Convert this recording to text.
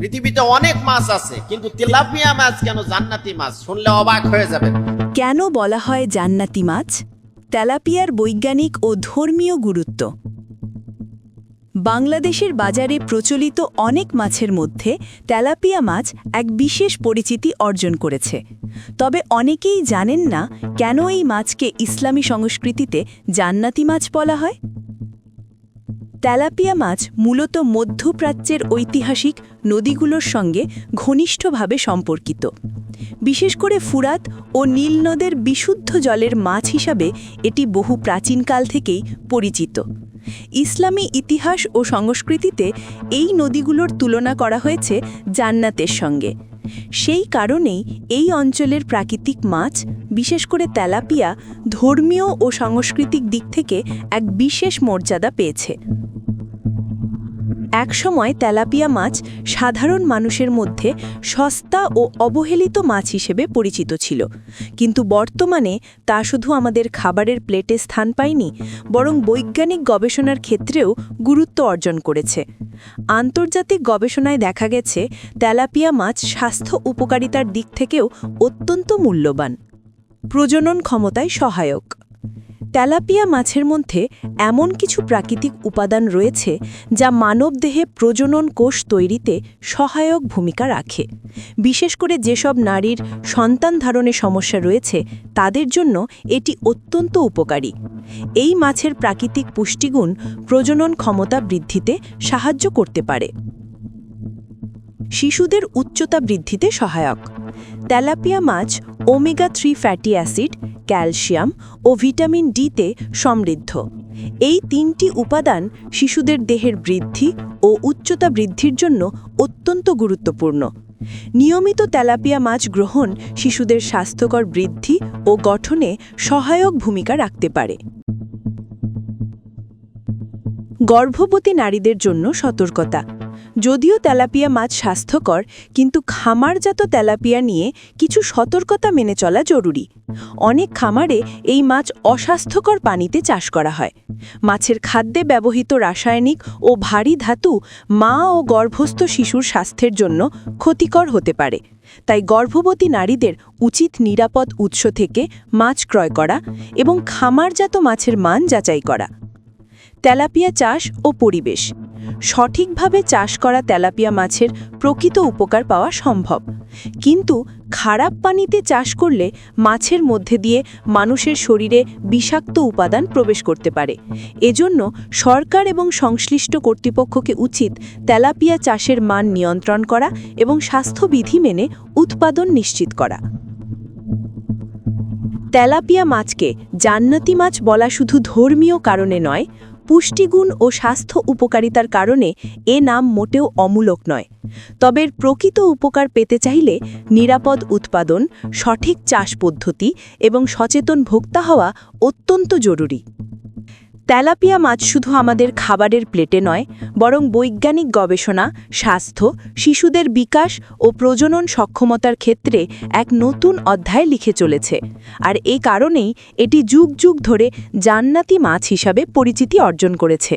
পৃথিবীতে অনেক মাছ আছে, কিন্তু তেলাপিয়া মাছ কেন জান্নাতি মাছ? শুনলে অবাক হয়ে যাবেন। কেন বলা হয় জান্নাতি মাছ? তেলাপিয়ার বৈজ্ঞানিক ও ধর্মীয় গুরুত্ব। বাংলাদেশের বাজারে প্রচলিত অনেক মাছের মধ্যে তেলাপিয়া মাছ এক বিশেষ পরিচিতি অর্জন করেছে। তবে অনেকেই জানেন না কেন এই মাছকে ইসলামী সংস্কৃতিতে জান্নাতি মাছ বলা হয়। তেলাপিয়া মাছ মূলত মধ্যপ্রাচ্যের ঐতিহাসিক নদীগুলোর সঙ্গে ঘনিষ্ঠভাবে সম্পর্কিত। বিশেষ করে ফুরাত ও নীল নদের বিশুদ্ধ জলের মাছ হিসাবে এটি বহু প্রাচীনকাল থেকেই পরিচিত। ইসলামী ইতিহাস ও সংস্কৃতিতে এই নদীগুলোর তুলনা করা হয়েছে জান্নাতের সঙ্গে। সেই কারণেই এই অঞ্চলের প্রাকৃতিক মাছ, বিশেষ করে তেলাপিয়া, ধর্মীয় ও সাংস্কৃতিক দিক থেকে এক বিশেষ মর্যাদা পেয়েছে। একসময় তেলাপিয়া মাছ সাধারণ মানুষের মধ্যে সস্তা ও অবহেলিত মাছ হিসেবে পরিচিত ছিল। কিন্তু বর্তমানে তা শুধু আমাদের খাবারের প্লেটে স্থান পায়নি, বরং বৈজ্ঞানিক গবেষণার ক্ষেত্রেও গুরুত্ব অর্জন করেছে। আন্তর্জাতিক গবেষণায় দেখা গেছে, তেলাপিয়া মাছ স্বাস্থ্য উপকারিতার দিক থেকেও অত্যন্ত মূল্যবান। প্রজনন ক্ষমতায় সহায়ক। তেলাপিয়া মাছের মধ্যে এমন কিছু প্রাকৃতিক উপাদান রয়েছে যা মানবদেহে প্রজনন কোষ তৈরিতে সহায়ক ভূমিকা রাখে। বিশেষ করে যেসব নারীর সন্তান ধারণে সমস্যা রয়েছে, তাদের জন্য এটি অত্যন্ত উপকারী। এই মাছের প্রাকৃতিক পুষ্টিগুণ প্রজনন ক্ষমতা বৃদ্ধিতে সাহায্য করতে পারে। শিশুদের উচ্চতা বৃদ্ধিতে সহায়ক। তেলাপিয়া মাছ omega three fatty acid calcium ও ভিটামিন ডিতে সমৃদ্ধ। এই তিনটি উপাদান শিশুদের দেহের বৃদ্ধি ও উচ্চতা বৃদ্ধির জন্য অত্যন্ত গুরুত্বপূর্ণ। নিয়মিত তেলাপিয়া মাছ গ্রহণ শিশুদের স্বাস্থ্যকর বৃদ্ধি ও গঠনে সহায়ক ভূমিকা রাখতে পারে। গর্ভবতী নারীদের জন্য সতর্কতা। যদিও তেলাপিয়া মাছ স্বাস্থ্যকর, কিন্তু খামারজাত তেলাপিয়া নিয়ে কিছু সতর্কতা মেনে চলা জরুরি। অনেক খামারে এই মাছ অস্বাস্থ্যকর পানিতে চাষ করা হয়। মাছের খাদ্যে ব্যবহৃত রাসায়নিক ও ভারী ধাতু মা ও গর্ভস্থ শিশুর স্বাস্থ্যের জন্য ক্ষতিকর হতে পারে। তাই গর্ভবতী নারীদের উচিত নিরাপদ উৎস থেকে মাছ ক্রয় করা এবং খামারজাত মাছের মান যাচাই করা। তেলাপিয়া চাষ ও পরিবেশ। সঠিকভাবে চাষ করা তেলাপিয়া মাছের প্রকৃত উপকার পাওয়া সম্ভব। কিন্তু খারাপ পানিতে চাষ করলে মাছের মধ্যে দিয়ে মানুষের শরীরে বিষাক্ত উপাদান প্রবেশ করতে পারে। এজন্য সরকার এবং সংশ্লিষ্ট কর্তৃপক্ষকে উচিত তেলাপিয়া চাষের মান নিয়ন্ত্রণ করা এবং স্বাস্থ্যবিধি মেনে উৎপাদন নিশ্চিত করা। তেলাপিয়া মাছকে জান্নাতি মাছ বলা শুধু ধর্মীয় কারণে নয় পুষ্টিগুণ ও স্বাস্থ্য উপকারিতার কারণে এ নাম মোটেও অমূলক নয়। তবে প্রকৃত উপকার পেতে চাইলে নিরাপদ উৎপাদন, সঠিক চাষ পদ্ধতি এবং সচেতন ভোক্তা হওয়া অত্যন্ত জরুরি। তেলাপিয়া মাছ শুধু আমাদের খাবারের প্লেটে নয়, বরং বৈজ্ঞানিক গবেষণা, স্বাস্থ্য, শিশুদের বিকাশ ও প্রজনন সক্ষমতার ক্ষেত্রে এক নতুন অধ্যায় লিখে চলেছে। আর এ কারণেই এটি যুগ যুগ ধরে জান্নাতি মাছ হিসাবে পরিচিতি অর্জন করেছে।